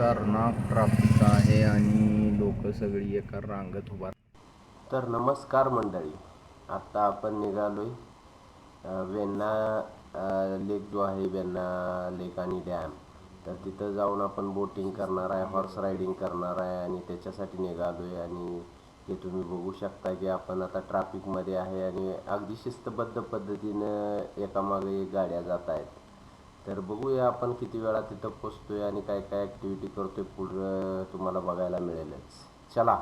खतरनाक ट्राफिक आहे आणि लोक सगळी एका रांगत उभा तर नमस्कार मंडळी आत्ता आपण निघालो आहे वेन्ना लेक जो आहे वेण्णा लेक आणि डॅम. तर तिथं जाऊन आपण बोटिंग करणार आहे हॉर्स रायडिंग करणार आहे आणि त्याच्यासाठी निघालो आहे आणि हे तुम्ही बघू शकता की आपण आता ट्रॅफिकमध्ये आहे आणि अगदी शिस्तबद्ध पद्धतीनं एकामागे एक गाड्या जात आहेत. तर बघूया आपण किती वेळा तिथं पोचतोय आणि काय काय ॲक्टिव्हिटी करतोय पुढं तुम्हाला बघायला मिळेलच. चला.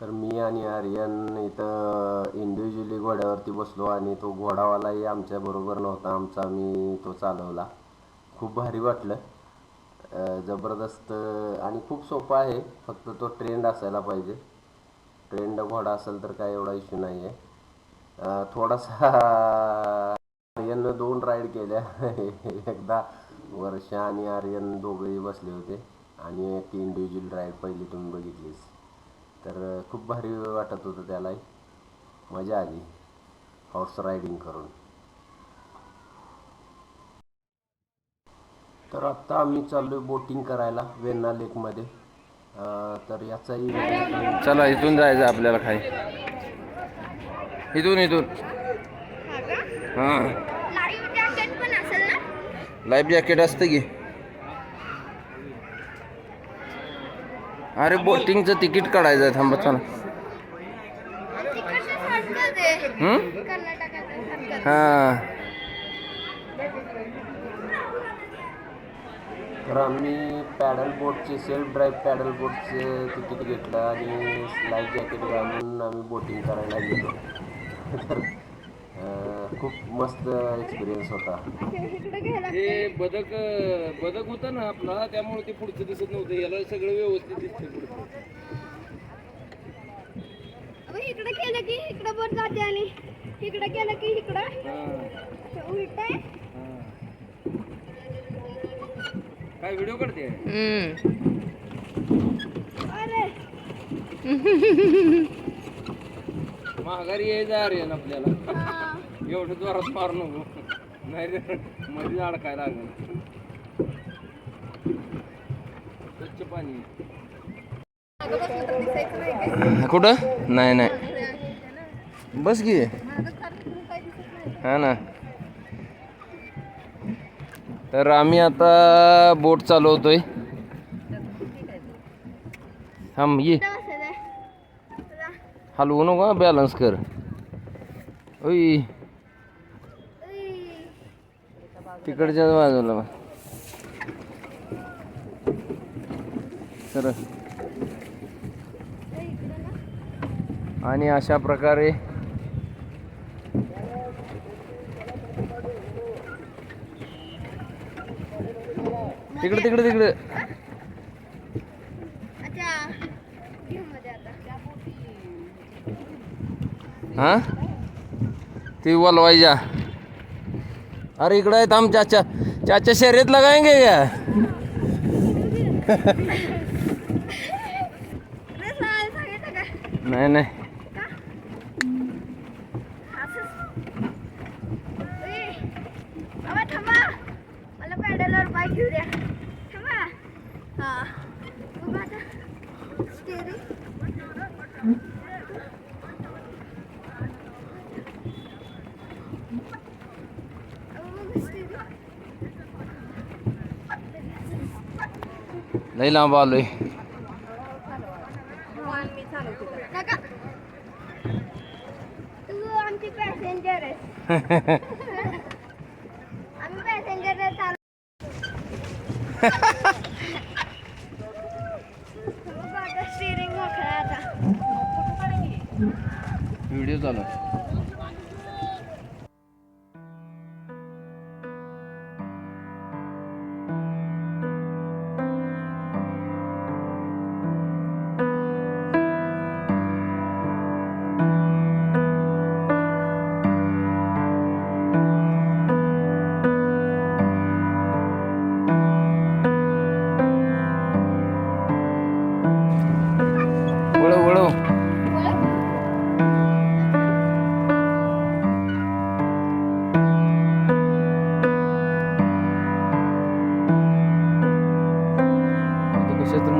तर मी आणि आर्यन इथं इंडिव्हिज्युअली घोड्यावरती बसलो आणि तो घोडावालाही आमच्या बरोबर नव्हता आमचा मी तो चालवला. खूप भारी वाटलं. जबरदस्त आणि खूप सोपं आहे फक्त तो ट्रेंड असायला पाहिजे. ट्रेंड घोडा असेल तर काय एवढा इश्यू नाही आहे थोडासा आर्यननं दोन राईड केल्या. एकदा वर्षा आणि आर्यन दोघेही बसले होते. आणि एक इंडिव्हिज्युअल राईड पहिली तुम्ही बघितलीच तर खूप भारी वाटत होतं त्यालाही. मजा आली. हॉर्स रायडिंग करून. तर आत्ता आम्ही चाललो आहे बोटिंग करायला वेन्ना लेकमध्ये तर याचाही चला इथून जायचं आपल्याला काही इथून इथून. हा लाईव्ह जॅकेट पण असेल ना? लाईफ जॅकेट असतं की. अरे बोटिंगचं तिकीट काढायचं आहे थांबा चला. हा? तर आम्ही पॅडल बोटचे सेल्फ ड्राईव्ह पॅडल बोटचे तिकीट घेतलं आणि लाईफ जॅकेट घालून आम्ही बोटिंग करायला गेलो. खूप मस्त एक्सपिरियन्स होता. ते बदक बदक होतं ना आपला त्यामुळे ते पुढचं दिसत नव्हतं. याला सगळं व्यवस्थित दिसतं पुढचं. इकडे केलं की इकडे बोट जाते आणि इकडे केलं की इकडं. हा, उलट हा. काय व्हिडिओ काढते? अरे. माघारी यायचं अरे आपल्याला. हा. एवढं जोरात मारू नको. नाही रे मध्ये अडकायला लागेल. स्वच्छ पाणी. काय? कुठं? नाही नाही. बस की. मागं सारखं काय दिसत नाही हा ना. तर आम्ही आता बोट चालवतोय. थांब ये. कुठं. हलवू नको बॅलन्स कर. ओई. तिकडच्या बाजूला तर आणि अशा प्रकारे तिकडे तिकडे तिकडे अच्छा घेऊ मध्ये आता हा? ती वलवायच्या अरे इकडं आहेत आम चाचा. चाचा शर्यत लगाएंगे क्या? का? नाही. नाही मला पॅडलवर घेऊ द्या. थांबा उभा आता स्टेअरिंग लई लांब आलोय नका तू आमची पॅसेंजर आहे आम्ही पॅसेंजर चालू स्टिअरिंग मोकळा आता व्हिडिओ चालू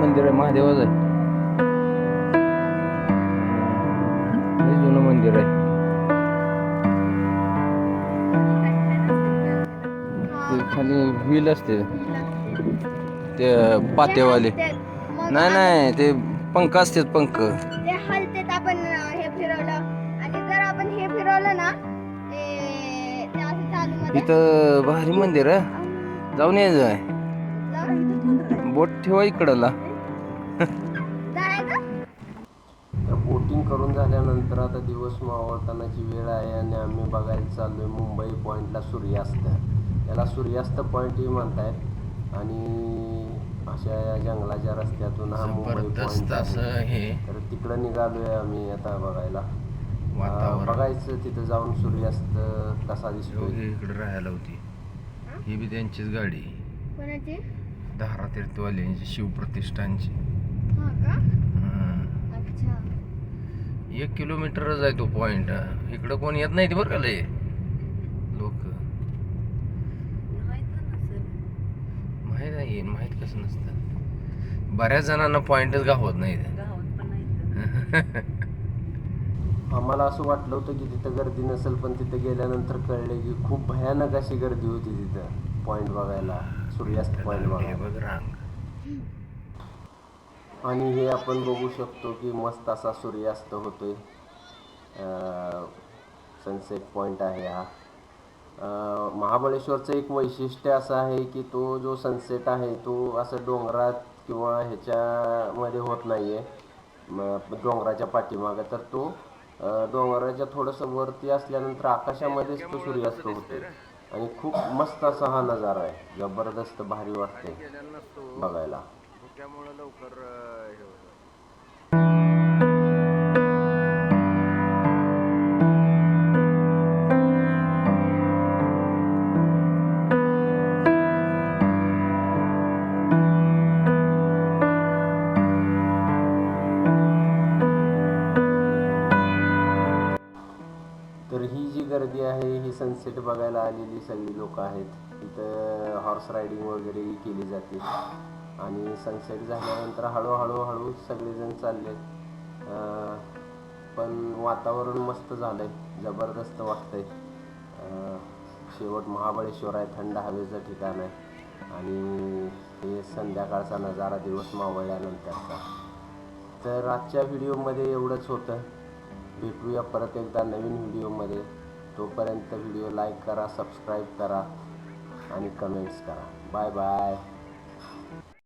महादेवाच आहे. लय जुनं मंदिर आहे. खाली व्हील असते. ते पातेवाले. नाही नाही ते पंख असतात पंख. ते हलतेत आपण हे फिरवलं. आणि जर आपण हे फिरवलं ना ते ते असं चालू मध्ये. इथं भारी मंदिर आहे. जाऊन यायचं आहे. बोट ठेवा इकडला. तर बोटिंग करून झाल्यानंतर आता दिवस मावळतानाची वेळ आहे आणि आम्ही बघायला चाललोय मुंबई पॉईंटला सूर्यास्त. त्याला सूर्यास्त पॉईंटही म्हणतायत. आणि अशा या जंगलाच्या रस्त्यातून हा मुंबई पॉईंट असं आहे. हे. तर तिकडं निघालोय आम्ही आता बघायला. बघायचं तिथं जाऊन सूर्यास्त कसा दिसतोय. योगी इकडे राहायला होती. ही? बी त्यांचीच गाडी. कोणाची? धारा तीर्थवाल्यांची शिवप्रतिष्ठानची. एक किलोमीटरच आहे तो पॉइंट इकडं कोण येत नाही बरं का लय? लोक. माहीत आहे माहीत कसं नसतं. बऱ्याच जणांना पॉइंटच गावत नाही आम्हाला असं वाटलं होतं की तिथं गर्दी नसेल पण तिथं गेल्यानंतर कळले की खूप भयानक अशी गर्दी होती तिथं. पॉईंट बघायला. सूर्यास्त पॉईंट हे बघायला बघ रांग. आणि हे आपण बघू शकतो की मस्त असा सूर्यास्त होतोय. सनसेट पॉईंट आहे हा. महाबळेश्वरचं एक वैशिष्ट्य असं आहे की तो जो सनसेट आहे तो असं डोंगरात किंवा ह्याच्यामध्ये होत नाही आहे डोंगराच्या पाठीमागं. तर तो डोंगराच्या थोडंसं वरती असल्यानंतर आकाशामध्येच तो सूर्यास्त होतो आणि खूप मस्त असा हा नजारा आहे. जबरदस्त भारी वाटते बघायला. त्यामुळं लवकर तर ही जी गर्दी आहे ही सनसेट बघायला आलेली सगळी लोक आहेत. तिथं हॉर्स रायडिंग वगैरे केली जाते. आणि सनसेट झाल्यानंतर हळूहळू हळू सगळेजण चालले पण वातावरण मस्त झालंय. जबरदस्त वाटतंय. शेवट महाबळेश्वर आहे थंड हवेचं ठिकाण आहे. आणि हे संध्याकाळचा नजारा दिवस मावळल्यानंतरचा. तर आजच्या व्हिडिओमध्ये एवढंच होतं. भेटूया परत एकदा नवीन व्हिडिओमध्ये. तोपर्यंत व्हिडिओ लाईक करा सबस्क्राईब करा आणि कमेंट्स करा. Bye bye.